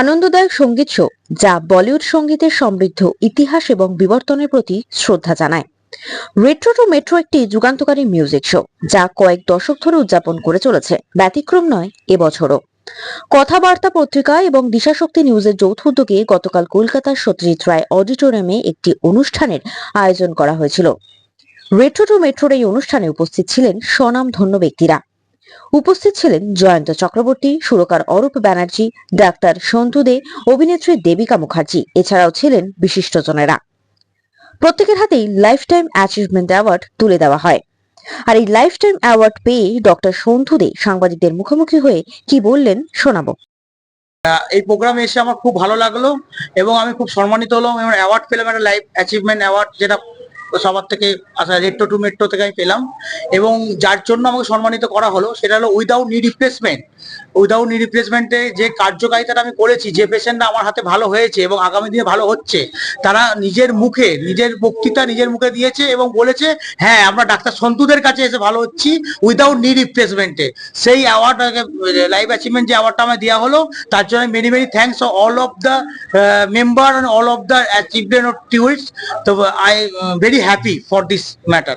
আনন্দদায়ক সংগীত শো যা বলিউড সঙ্গীতের সমৃদ্ধ ইতিহাস এবং বিবর্তনের প্রতি শ্রদ্ধা জানায়। রেট্রো টু মেট্রো একটি যুগান্তকারী মিউজিক শো যা কয়েক দশক ধরে উদযাপন করে চলেছে। ব্যতিক্রম নয়, এবছরও। কথাবার্তা পত্রিকা এবং দিশাশক্তি নিউজের যৌথ উদ্যোগে গতকাল কলকাতার সত্যজিৎ রায় অডিটোরিয়ামে একটি অনুষ্ঠানের আয়োজন করা হয়েছিল। রেট্রো টু মেট্রোর এই অনুষ্ঠানে উপস্থিত ছিলেন স্বনামধন্য ব্যক্তিরা। উপস্থিত ছিলেন জয়ন্ত চক্রবর্তী, সুরকার অরূপ ব্যানার্জি, ডাক্তার সন্তু দে, অভিনেত্রী দেবিকা মুখার্জি, এছাড়াও ছিলেন বিশিষ্টজনেরা। প্রত্যেকের হাতেই লাইফ টাইম অ্যাচিভমেন্ট অ্যাওয়ার্ড তুলে দেওয়া হয়। আর এই লাইফ টাইম অ্যাওয়ার্ড পেয়ে ডক্টর সন্তু দে সাংবাদিকদের মুখোমুখি হয়ে কি বললেন শোনাবো। এই প্রোগ্রামে এসে আমার খুব ভালো লাগল এবং আমি খুব সম্মানিত হলাম এবং অ্যাওয়ার্ড পেলাম, একটা লাইফ অ্যাচিভমেন্ট অ্যাওয়ার্ড যেটা সবার থেকে আসা রেট্রো টু মেট্রো থেকে আমি পেলাম। এবং যার জন্য আমাকে সম্মানিত করা হলো, সেটা হলো উইদাউট নি রিপ্লেসমেন্ট উইদাউট নি রিপ্লেসমেন্টে যে কার্যকারিতাটা আমি করেছি, যে পেশেন্টটা আমার হাতে ভালো হয়েছে এবং আগামী দিনে ভালো হচ্ছে, তারা নিজের মুখে, নিজের বক্তৃতা নিজের মুখে দিয়েছে এবং বলেছে হ্যাঁ আমরা ডাক্তার সন্তুদের কাছে এসে ভালো হচ্ছি উইদাউট নি রিপ্লেসমেন্টে সেই অ্যাওয়ার্ড লাইফ অ্যাচিভমেন্ট যে অ্যাওয়ার্ডটা আমায় দেওয়া হলো, তার জন্য many many thanks all of the member and all of the achievement of tourist তো I very happy for this matter.